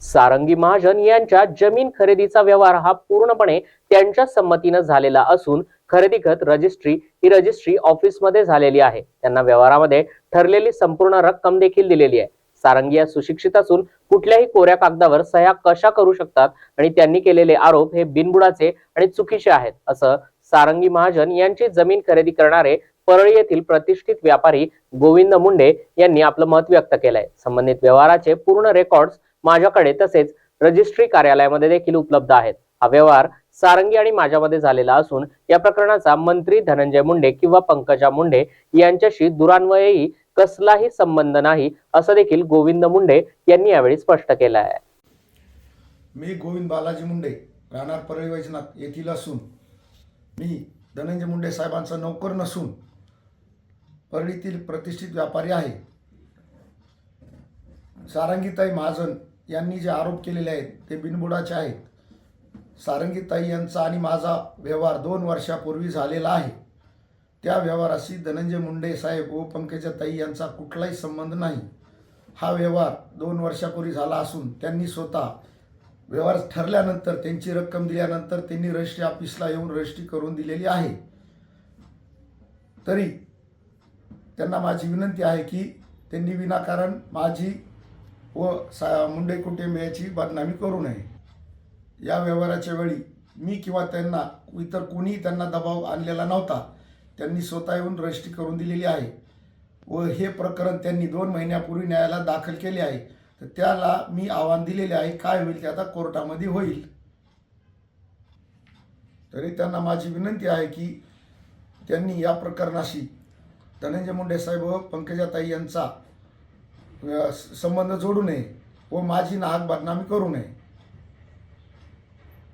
सारंगी महाजन यांच्या जमीन खरेदीचा व्यवहार हा पूर्णपणे त्यांच्या संमतीनं झालेला असून खरेदी खत रजिस्ट्री ही रजिस्ट्री ऑफिसमध्ये झालेली आहे. त्यांना व्यवहारामध्ये ठरलेली संपूर्ण रक्कम देखील दिलेली आहे. सारंगी या सुशिक्षित असून कुठल्याही कोऱ्या कागदावर सह्या कशा करू शकतात आणि त्यांनी केलेले आरोप हे बिनबुडाचे आणि चुकीचे आहेत असं सारंगी महाजन यांची जमीन खरेदी करणारे परळी येथील प्रतिष्ठित व्यापारी गोविंद मुंडे यांनी आपलं मत व्यक्त केलंय. संबंधित व्यवहाराचे पूर्ण रेकॉर्ड्स माझ्याकडे तसेच रजिस्ट्री कार्यालयामध्ये देखील उपलब्ध आहेत. हा व्यवहार सारंगी आणि माझ्यामध्ये झालेला असून या प्रकरणाचा मंत्री धनंजय मुंडे किंवा पंकजा मुंडे यांच्याशी दुरान्वयही कसलाही संबंध नाही असं देखील गोविंद मुंडे यांनी यावेळी स्पष्ट केलं आहे. मी गोविंद बालाजी मुंडे राहणार परळी वैजनाथ येथील असून मी धनंजय मुंडे साहेबांचा नोकर नसून परळीतील प्रतिष्ठित व्यापारी आहे. सारंगीताई महाजन यांनी जे आरोप केलेले आहेत ते बिनबुडाचे आहेत. सारंगीताई यांचा आणि माझा व्यवहार दोन वर्षापूर्वी झालेला आहे. त्या व्यवहाराशी धनंजय मुंडे साहेब व पंकजाताई यांचा कुठलाही संबंध नाही. हा व्यवहार दोन वर्षापूर्वी झाला असून त्यांनी स्वतः व्यवहार ठरल्यानंतर त्यांची रक्कम दिल्यानंतर त्यांनी रजिस्ट्री ऑफिसला येऊन रजिस्ट्री करून दिलेली आहे. तरी त्यांना माझी विनंती आहे की त्यांनी विनाकारण माझी व सा मुंडे कुटुंबियाची बदनामी करू नये. या व्यवहाराच्या वेळी मी किंवा त्यांना इतर कोणीही त्यांना दबाव आणलेला नव्हता. त्यांनी स्वतः येऊन रजिस्ट्री करून दिलेली आहे व हे प्रकरण त्यांनी दोन महिन्यापूर्वी न्यायालयात दाखल केले आहे. तर त्याला मी आव्हान दिलेले आहे काय होईल ते आता कोर्टामध्ये होईल. तरी त्यांना माझी विनंती आहे की त्यांनी या प्रकरणाशी धनंजय मुंडे साहेब व पंकजाताई यांचा संबंध जोडू नये व माझी नाहक बदनामी करू नये.